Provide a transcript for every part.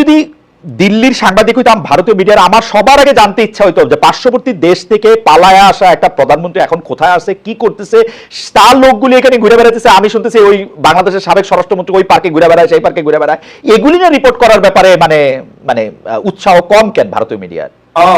যদি দিল্লির সাংবাদিক হইতাম, ভারতীয় মিডিয়ার, আমার সবার আগে জানতে ইচ্ছা হইতো যে পার্শ্ববর্তী দেশ থেকে পালায়া আসা একটা প্রধানমন্ত্রী এখন কোথায় আছে, কি করতেছে, তার লোকগুলি এখানে ঘুরে বেড়াতেছে আমি শুনতেছি ওই বাংলাদেশের সাবেক স্বরাষ্ট্রমন্ত্রী ওই পার্কে ঘুরে বেড়ায়, সেই পার্কে ঘুরে বেড়ায়। এগুলি না রিপোর্ট করার ব্যাপারে মানে মানে উৎসাহ কম কেন ভারতীয় মিডিয়ার?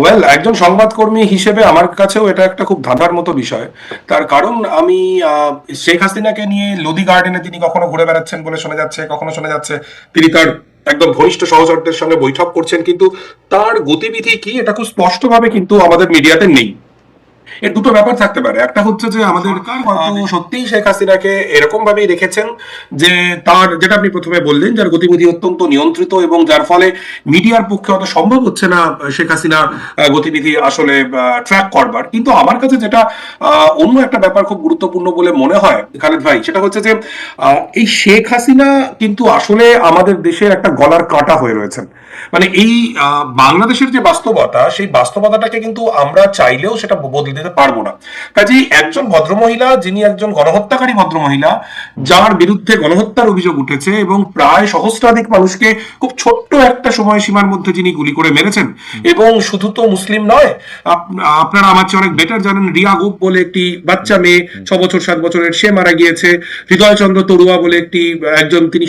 ওয়েল একজন সংবাদকর্মী হিসেবে আমার কাছেও এটা একটা খুব ধাঁধার মতো বিষয়। তার কারণ আমি শেখ হাসিনাকে নিয়ে লোদি গার্ডেনে তিনি কখনো ঘুরে বেড়াচ্ছেন বলে শোনা যাচ্ছে, কখনো শোনা যাচ্ছে। তিনি তার একদম ঘনিষ্ঠ সহচরদের সঙ্গে বৈঠক করছেন, কিন্তু তার গতিবিধি কি? এটা খুব স্পষ্টভাবে কিন্তু আমাদের মিডিয়াতে নেই। এর দুটো ব্যাপার থাকতে পারে। একটা হচ্ছে যে আমাদের সত্যিই শেখ হাসিনাকে এরকম ভাবেই রেখেছেন যে তার যেটা আপনি প্রথমে বললেন যার গতিবিধি অত্যন্ত নিয়ন্ত্রিত এবং যার ফলে মিডিয়ার পক্ষে অত সম্ভব হচ্ছে না শেখ হাসিনা গতিবিধি আসলে ট্র্যাক করবার। কিন্তু আমার কাছে যেটা অন্য একটা ব্যাপার খুব গুরুত্বপূর্ণ বলে মনে হয় খালেদ ভাই সেটা হচ্ছে যে এই শেখ হাসিনা কিন্তু আসলে আমাদের দেশের একটা গলার কাঁটা হয়ে রয়েছেন। মানে এই আহ, বাংলাদেশের যে বাস্তবতা সেই বাস্তবতাটাকে কিন্তু আমরা চাইলেও সেটা বদলে দিতে পারব না। কাজেই একজন ভদ্রমহিলা যিনি একজন গণহত্যাকারী ভদ্রমহিলা যার বিরুদ্ধে গণহত্যার অভিযোগ উঠেছে এবং প্রায় সহস্রাধিক মানুষকে খুব ছোট্ট একটা সময়সীমার মধ্যে যিনি গুলি করে মেরেছেন। এবং শুধু তো মুসলিম নয় আপনারা আমার চেয়ে অনেক বেটার জানেন রিয়া গোপ বলে একটি বাচ্চা মেয়ে ছ বছর সাত বছরের সে মারা গিয়েছে। হৃদয়চন্দ্র তরুয়া বলে একটি একজন তিনি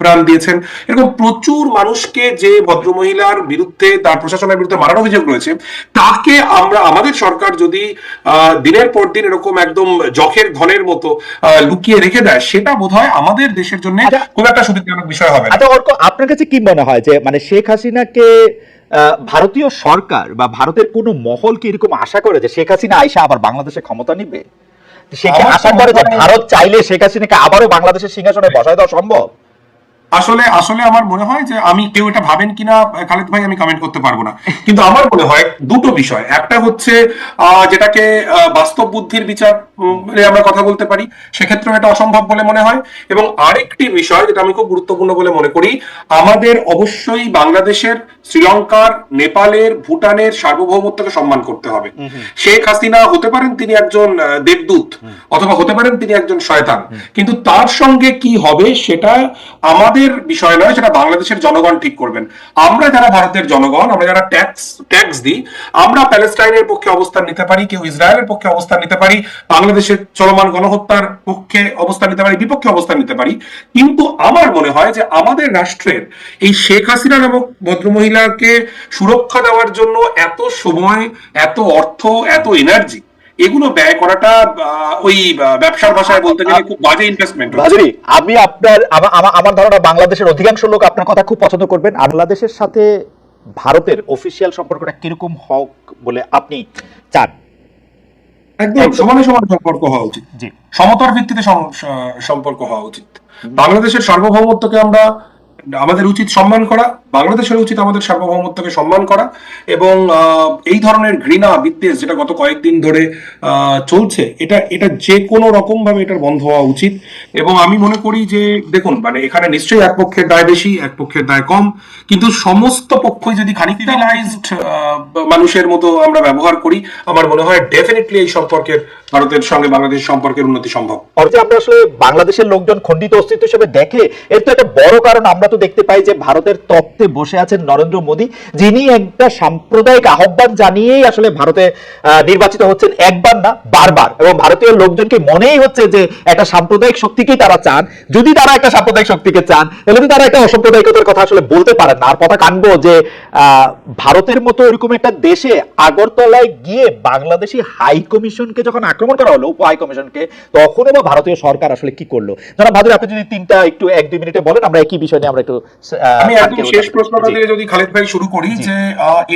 প্রাণ দিয়েছেন। এরকম প্রচুর মানুষকে যে ভদ্রমহিলার বিরুদ্ধে তার প্রশাসনের বিরুদ্ধে মারার অভিযোগ রয়েছে তাকে আমরা আমাদের সরকার যদি দিনের পর দিন এরকম একদম জখের ধনের মতো লুকিয়ে রেখে দেয় সেটা বোধহয় আমাদের দেশের জন্য আচ্ছা। খুব একটা সুবিধাজনক বিষয় হবে আচ্ছা অর্ক আপনার কাছে কি মনে হয় যে মানে শেখ হাসিনাকে ভারতীয় সরকার বা ভারতের কোনো মহল কি এরকম আশা করে যে শেখ হাসিনা আইসা আবার বাংলাদেশে ক্ষমতা নিবে? সে কি আশা করে যে ভারত চাইলে শেখ হাসিনাকে আবারও বাংলাদেশের সিংহাসনে বসায় দেওয়া সম্ভব? আসলে আসলে আমার মনে হয় যে আমি কেউ এটা ভাবেন কিনা, খালেদ ভাই, আমি কমেন্ট করতে পারব না। কিন্তু আমার মনে হয় দুটো বিষয়। একটা হচ্ছে যেটাকে বাস্তব বুদ্ধির বিচার আমরা কথা বলতে পারি। সেক্ষেত্রে এটা অসম্ভব বলে মনে হয়। এবং আরেকটি বিষয় যেটা আমি খুব গুরুত্বপূর্ণ বলে মনে করি আমাদের অবশ্যই বাংলাদেশের শ্রীলঙ্কার নেপালের ভুটানের সার্বভৌমত্বকে সম্মান করতে হবে। শেখ হাসিনা হতে পারেন তিনি একজন দেবদূত অথবা হতে পারেন তিনি একজন শয়তান। কিন্তু তার সঙ্গে কি হবে সেটা আমাদের বিষয় নয় সেটা বাংলাদেশের জনগণ ঠিক করবেন। আমরা যারা ভারতের জনগণ আমরা যারা ট্যাক্স ট্যাক্স দিই আমরা প্যালেস্টাইনের পক্ষে অবস্থান নিতে পারি কেউ ইসরায়েলের পক্ষে অবস্থান নিতে পারি বাংলাদেশের চলমান গণহত্যার পক্ষে অবস্থান নিতে পারি, বিপক্ষে অবস্থান নিতে পারি। কিন্তু আমার মনে হয় যে আমাদের রাষ্ট্রের এই শেখ হাসিনা নামক ভদ্রমহিলাকে সুরক্ষা দেওয়ার জন্য এত সময়, এত অর্থ, এত এনার্জি এগুলো ব্যয় করাটা ওই ব্যবসার ভাষায় বলতে গেলে খুব বাজে ইনভেস্টমেন্ট আমি আপনার, আমা- আমা- আমার ধারণা বাংলাদেশের অধিকাংশ লোক আপনার কথা খুব পছন্দ করবেন। বাংলাদেশের সাথে ভারতের অফিসিয়াল সম্পর্কটা কীরকম হোক বলে আপনি চান? একদম সমানে সমান সম্পর্ক হওয়া উচিত। সমতার ভিত্তিতে সম্পর্ক হওয়া উচিত। বাংলাদেশের সার্বভৌমত্বকে আমরা আমাদের উচিত সম্মান করা, বাংলাদেশের উচিত আমাদের সার্বভৌমত্বকে সম্মান করা এবং এই ধরনের ঘৃণা, বিদ্বেষ যেটা গত কয়েকদিন ধরে চলছে, এটা এটা যে কোনো রকম ভাবে এটার বন্ধ হওয়া উচিত। এবং আমি মনে করি যে, দেখুন মানে এখানে নিশ্চয়ই এক পক্ষের দায় বেশি, এক পক্ষের দায় কম, কিন্তু সমস্ত পক্ষই যদি খানিক সিভিলাইজড মানুষের মতো আমরা ব্যবহার করি, আমার মনে হয় ডেফিনেটলি এই সম্পর্কের, ভারতের সঙ্গে বাংলাদেশের সম্পর্কের উন্নতি সম্ভব। অর্থে আমরা আসলে বাংলাদেশের লোকজন খণ্ডিত অস্তিত্ব হিসেবে দেখে, এর তো একটা বড় কারণ আমরা তো দেখতে পাই যে ভারতের তত্ত্বে বসে আছেন নরেন্দ্র মোদী, যিনি একটা সাম্প্রদায়িক আহ্বান জানিয়েই আসলে ভারতে নির্বাচিত হচ্ছেন। একবার না, বারবার। এবং ভারতীয় লোকজনকে মনেই হচ্ছে যে একটা সাম্প্রদায়িক শক্তিকেই তারা চান। যদি তারা একটা সাম্প্রদায়িক শক্তিকে চান, তাহলে তো তারা একটা অসাম্প্রদায়িকতার কথা আসলে বলতে পারেন না। আর কথা কানবো যে ভারতের মতো এরকম একটা দেশে আগরতলায় গিয়ে বাংলাদেশি হাই কমিশনকে যখন আক্রমণ করা হলো, উপ হাই কমিশনকে, তখনও বা ভারতীয় সরকার আসলে কি করল? যারা ভাদুর, আপনি যদি তিনটা একটু এক দুই মিনিটে বলেন, আমরা একই বিষয় নিয়ে আমরা আমি একদম শেষ প্রশ্নটা দিয়ে যদি খালেদ ভাই শুরু করি যে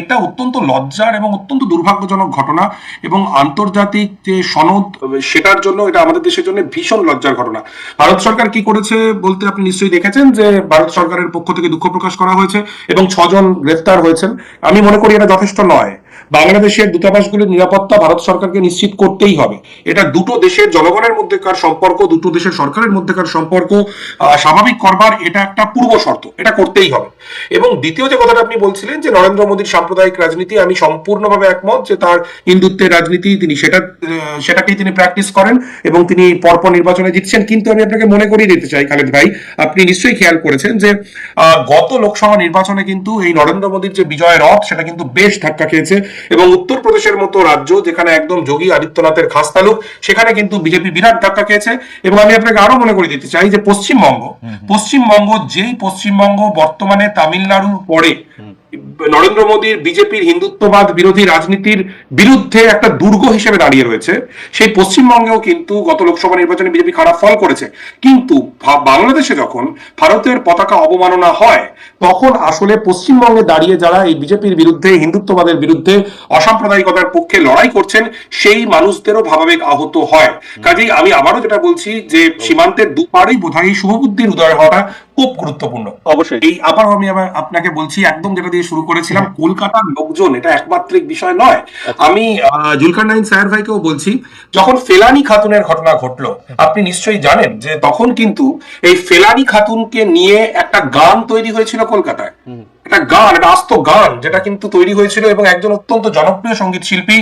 এটা অত্যন্ত লজ্জার এবং অত্যন্ত দুর্ভাগ্যজনক ঘটনা এবং আন্তর্জাতিক যে সনদ সেটার জন্য এটা আমাদের দেশের জন্য ভীষণ লজ্জার ঘটনা। ভারত সরকার কি করেছে বলতে আপনি নিশ্চয়ই দেখেছেন যে ভারত সরকারের পক্ষ থেকে দুঃখ প্রকাশ করা হয়েছে এবং ছজন গ্রেফতার হয়েছেন। আমি মনে করি এটা যথেষ্ট নয়। বাংলাদেশের দূতাবাসগুলির নিরাপত্তা ভারত সরকারকে নিশ্চিত করতেই হবে। এটা দুটো দেশের জনগণের মধ্যেকার সম্পর্ক, দুটো দেশের সরকারের মধ্যেকার সম্পর্ক স্বাভাবিক করবার এটা একটা পূর্ব শর্ত, এটা করতেই হবে। এবং দ্বিতীয় যে কথাটা আপনি বলছিলেন যে নরেন্দ্র মোদীর সাম্প্রদায়িক রাজনীতি, আমি সম্পূর্ণভাবে একমত যে তার হিন্দুত্বের রাজনীতি তিনি সেটা সেটাকেই তিনি প্র্যাকটিস করেন এবং তিনি পরপর নির্বাচনে জিতছেন। কিন্তু আমি আপনাকে মনে করিয়ে দিতে চাই, খালেদ ভাই, আপনি নিশ্চয়ই খেয়াল করেছেন যে গত লোকসভা নির্বাচনে কিন্তু এই নরেন্দ্র মোদীর যে বিজয় রথ, সেটা কিন্তু বেশ ধাক্কা খেয়েছে। এবং উত্তরপ্রদেশের মতো রাজ্য যেখানে একদম যোগী আদিত্যনাথের খাস তালুক সেখানে কিন্তু বিজেপি বিরাট ধাক্কা খেয়েছে। এবং আমি আপনাকে আরও মনে করে দিতে চাই যে পশ্চিমবঙ্গ পশ্চিমবঙ্গ যেই পশ্চিমবঙ্গ বর্তমানে তামিলনাড়ুর পরে নরেন্দ্র মোদীর বিজেপির হিন্দুত্ববাদ বিরোধী রাজনীতির বিরুদ্ধে একটা দুর্গ হিসেবে দাঁড়িয়ে রয়েছে। সেই পশ্চিমবঙ্গেও কিন্তু গত লোকসভা নির্বাচনে বিজেপি খারাপ ফল করেছে। কিন্তু বাংলাদেশে যখন ভারতের পতাকা অবমাননা হয়, তখন আসলে পশ্চিমবঙ্গে দাঁড়িয়ে যারা এই বিজেপির বিরুদ্ধে, হিন্দুত্ববাদের বিরুদ্ধে অসাম্প্রদায়িকতার পক্ষে লড়াই করছেন, সেই মানুষদেরও ভাবাবেগ আহত হয়। কাজেই আমি আবারও যেটা বলছি যে, সীমান্তের দুপারেই বোধহয় শুভবুদ্ধির উদয় হওয়াটা খুব গুরুত্বপূর্ণ। অবশ্যই। এই আবার আমি আবার আপনাকে বলছি একদম যেটা দিয়ে শুরু করেছিলাম কলকাতার লোকজন এটা একমাত্রিক বিষয় নয়। আমি আহ, জুলকার নাইন স্যার ভাইকেও বলছি যখন ফেলানি খাতুনের ঘটনা ঘটলো আপনি নিশ্চয়ই জানেন যে তখন কিন্তু এই ফেলানি খাতুনকে নিয়ে একটা গান তৈরি হয়েছিল কলকাতায়। একটা গান একটা আস্ত গান যেটা কিন্তু তৈরি হয়েছিল এবং একজন অত্যন্ত জনপ্রিয় সংগীত শিল্পী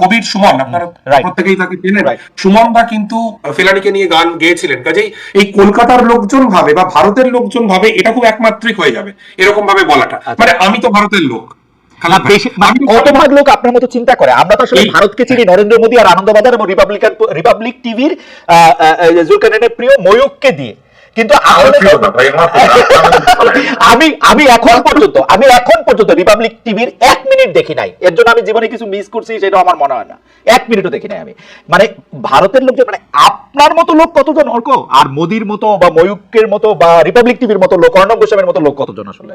কবির সুমন আপনারা প্রত্যেকেই তাকে চেনেন। সুমন দা কিন্তু ফেলানিকে নিয়ে গান গেয়েছিলেন। কাজেই এই কলকাতার লোকজন ভাবে বা ভারতের লোকজন ভাবে এটা খুব একমাত্রিক হয়ে যাবে এরকম ভাবে বলাটা। মানে আমি তো ভারতের লোক খালেদ ভাই, মানে কতভাগ লোক আপনার মতো চিন্তা করে। আমরা তো আসলে ভারতকে চিনি নরেন্দ্র মোদী আর আনন্দবাজার এবং রিপাবলিকান রিপাবলিক টিভির প্রিয় ময়ূককে দিয়ে। কিন্তু। আমি আমি এখন পর্যন্ত আমি এখন পর্যন্ত রিপাবলিক টিভির এক মিনিট দেখি নাই। এর জন্য আমি জীবনে কিছু মিস করছি সেটা আমার মনে হয় না। এক মিনিটও দেখি নাই আমি। মানে ভারতের লোকজন মানে আপনার মতো লোক কতজন অর্ক? আর মোদির মতো বা ময়ূকের মতো বা রিপাবলিক টিভির মতো লোক অর্ণব গোস্বামীর মতো লোক কতজন আসলে?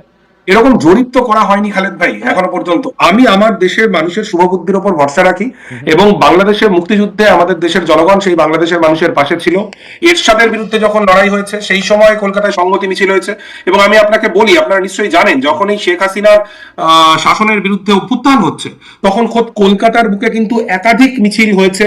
এরকম জরিপ করা হয়নি খালেদ ভাই, এখনও পর্যন্ত। আমি আমার দেশের মানুষের শুভবুদ্ধির উপর ভরসা রাখি এবং বাংলাদেশের মুক্তিযুদ্ধে আমাদের দেশের জনগণ সেই বাংলাদেশের মানুষের পাশে ছিল। এরশাদের বিরুদ্ধে যখন লড়াই হয়েছে, সেই সময় কলকাতায় সংগতি মিছিল হয়েছে এবং আমি আপনাকে বলি, আপনারা নিশ্চয়ই জানেন, যখন এই শেখ হাসিনার শাসনের বিরুদ্ধে অভ্যুত্থান হচ্ছে, তখন খোদ কলকাতার বুকে কিন্তু একাধিক মিছিল হয়েছে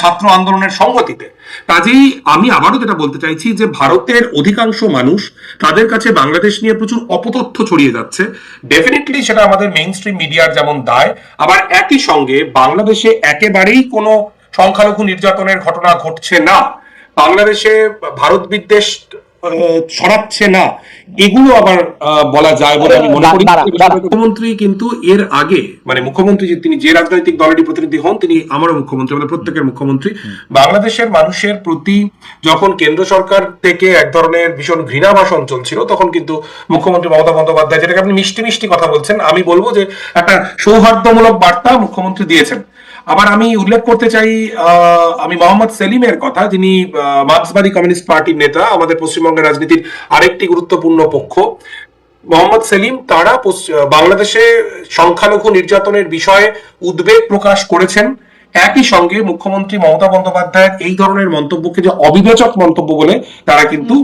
ছাত্র আন্দোলনের সংগতিতে কাজেই আমি আবারও যেটা বলতে চাইছি যে ভারতের অধিকাংশ মানুষ তাদের কাছে বাংলাদেশ নিয়ে প্রচুর অপতথ্য ছড়িয়ে যাচ্ছে। ডেফিনেটলি সেটা আমাদের মেইন স্ট্রিম মিডিয়ার যেমন দায়, আবার একই সঙ্গে বাংলাদেশে একেবারেই কোনো সংখ্যালঘু নির্যাতনের ঘটনা ঘটছে না। বাংলাদেশে ভারত বিদ্বেষ ছড়াচ্ছে না এগুলো আবার বলা যায় বলে আমি মনে করি। মুখ্যমন্ত্রী কিন্তু এর আগে মানে মুখ্যমন্ত্রী যে তিনি যে রাজনৈতিক দলেরই প্রতিনিধি হন তিনি আমারও মুখ্যমন্ত্রী আমাদের প্রত্যেকের মুখ্যমন্ত্রী। বাংলাদেশের মানুষের প্রতি যখন কেন্দ্র সরকার থেকে এক ধরনের ভীষণ ঘৃণা ভাষণ চলছিল তখন কিন্তু মুখ্যমন্ত্রী মমতা বন্দ্যোপাধ্যায় যেটাকে আপনি মিষ্টি মিষ্টি কথা বলছেন আমি বলব যে একটা সৌহার্দ্যমূলক বার্তা মুখ্যমন্ত্রী দিয়েছেন। আবার আমি উল্লেখ করতে চাই আমি মোহাম্মদ সেলিমের কথা, যিনি মার্ক্সবাদী কমিউনিস্ট পার্টির নেতা, আমাদের পশ্চিমবঙ্গের রাজনীতির আরেকটি গুরুত্বপূর্ণ পক্ষ। মোহাম্মদ সেলিম তারা বাংলাদেশে সংখ্যালঘু নির্যাতনের বিষয়ে উদ্বেগ প্রকাশ করেছেন। একই সঙ্গে মুখ্যমন্ত্রী মমতা বন্দ্যোপাধ্যায়ের এই ধরনের মন্তব্যকে যে অবিবেচক মন্তব্য বলে তারা কিন্তু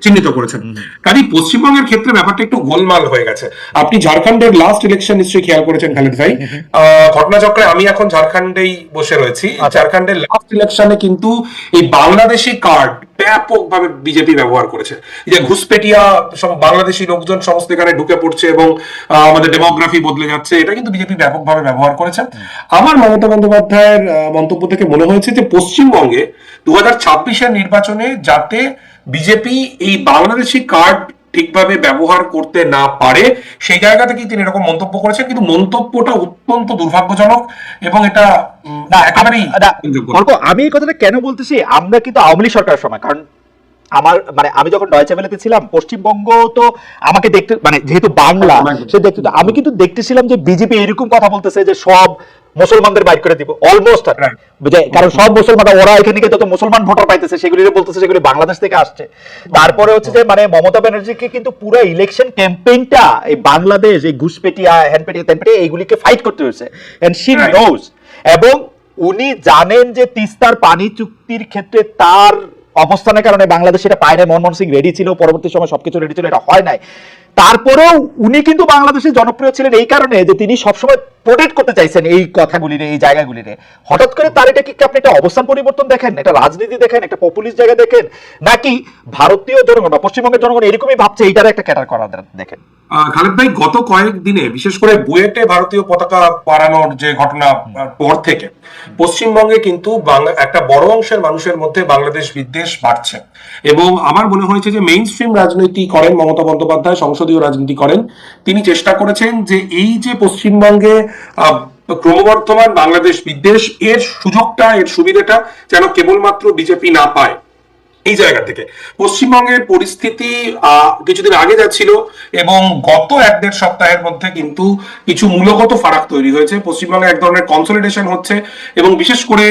চিহ্নিত করেছেন। কাজে পশ্চিমবঙ্গের ক্ষেত্রে ব্যাপারটা একটু গোলমাল হয়ে গেছে। আপনি ঝাড়খণ্ডের লাস্ট ইলেকশন নিশ্চয়ই খেয়াল করেছেন খালেদ ভাই। আহ, ঘটনাচক্রে আমি এখন ঝাড়খণ্ডেই বসে রয়েছি। ঝাড়খণ্ডের লাস্ট ইলেকশনে কিন্তু এই বাংলাদেশি কার্ড ব্যাপকভাবে বিজেপি ব্যবহার করেছে। যে ঘুষপেটিয়া সব বাংলাদেশি লোকজন সমস্ত এখানে ঢুকে পড়ছে এবং আমাদের ডেমোগ্রাফি বদলে যাচ্ছে, এটা কিন্তু বিজেপি ব্যাপকভাবে ব্যবহার করেছে। আমার মমতা বন্দ্যোপাধ্যায়ের মন্তব্য থেকে মনে হয়েছে যে পশ্চিমবঙ্গে দু হাজার নির্বাচনে যাতে বিজেপি এই বাংলাদেশি কার্ড ঠিকভাবে ব্যবহার করতে না পারে। সেই জায়গা থেকেই তিনি এরকম মন্তব্য করেছেন কিন্তু মন্তব্যটা অত্যন্ত দুর্ভাগ্যজনক এবং এটা না একেবারেই আমি এই কথাটা কেন বলতেছি? আমরা কিন্তু আওয়ামী লীগ সরকারের সময় কারণ আমার মানে আমি যখন ডয়চে ভেলেতে ছিলাম পশ্চিমবঙ্গ তো আমাকে দেখতে মানে যেহেতু বাংলা একদম, একদম। সে দেখতে আমি কিন্তু দেখতেছিলাম যে বিজেপি এরকম কথা বলতেছে যে সব মুসলমানদের বাইর করে দিব অলমোস্ট Right. কারণ সব মুসলমান ওরা এখানে গিয়ে যত মুসলমান ভোটার পাইতেছে সেগুলি বলতেছে সেগুলি বাংলাদেশ থেকে আসছে। তারপরে হচ্ছে যে মানে মমতা ব্যানার্জিকে কিন্তু পুরো ইলেকশন ক্যাম্পেইনটা এই বাংলাদেশ এই ঘুষপেটিয়া হ্যান্ডপেটিয়া ত্যানপেটিয়া এইগুলিকে ফাইট করতে হয়েছে। এন্ড শি নোজ এবং উনি জানেন যে তিস্তার পানি চুক্তির ক্ষেত্রে তার অবস্থানের কারণে বাংলাদেশ এটা পায় না মনমোহন সিং রেডি ছিল পরবর্তী সময় সবকিছু রেডি ছিল এটা হয় নাই। তারপরেও উনি কিন্তু বাংলাদেশে জনপ্রিয় ছিলেন এই কারণে যে তিনি সবসময় প্রোটেক্ট করতে চাইছেন এই কথাগুলিরে এই জায়গাগুলিরে হঠাৎ করে তার এটা কি আপনি একটা অবস্থান পরিবর্তন দেখেন, একটা রাজনীতি দেখেন, একটা পপুলিস্ট জায়গা দেখেন, নাকি ভারতীয় জনগণ বা পশ্চিমবঙ্গের জনগণ এরকমই ভাবছে, এইটার একটা ক্যাটার করা দেখেন? খালেদ ভাই, গত কয়েক দিনে, বিশেষ করে বুয়েটে ভারতীয় পতাকা বাড়ানোর যে ঘটনা পর থেকে, পশ্চিমবঙ্গে কিন্তু একটা বড় অংশের মানুষের মধ্যে বাংলাদেশ বিদ্বেষ বাড়ছে। এবং আমার মনে হয়েছে যে মেইন স্ট্রিম রাজনীতি করেন মমতা বন্দ্যোপাধ্যায় সংসদীয় রাজনীতি করেন, তিনি চেষ্টা করেছেন যে এই যে পশ্চিমবঙ্গে ক্রমবর্ধমান বাংলাদেশ বিদ্বেষ, এর সুযোগটা, এর সুবিধাটা যেন কেবলমাত্র বিজেপি না পায়। এই জায়গা থেকে। পশ্চিমবঙ্গের পরিস্থিতি কিছুদিন আগে যাচ্ছিল এবং গত এক দেড় সপ্তাহের মধ্যে কিন্তু কিছু মূলগত ফারাক তৈরি হয়েছে। পশ্চিমবঙ্গে এক ধরনের কনসলিডেশন হচ্ছে এবং বিশেষ করে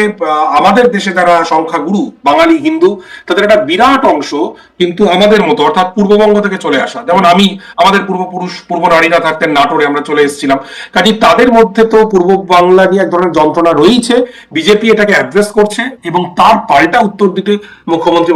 আমাদের দেশে যারা সংখ্যাগুরু, বাঙালি, হিন্দু, তাদের একটা বিরাট অংশ কিন্তু আমাদের মতো, অর্থাৎ পূর্ববঙ্গ থেকে চলে আসা। যেমন আমি, আমাদের পূর্বপুরুষ, পূর্ব নারীরা থাকতেন নাটোরে, আমরা চলে এসেছিলাম। কাজে তাদের মধ্যে তো পূর্ব বাংলা নিয়ে এক ধরনের যন্ত্রণা রয়েছে বিজেপি এটাকে অ্যাড্রেস করছে এবং তার পাল্টা উত্তর দিতে মুখ্যমন্ত্রী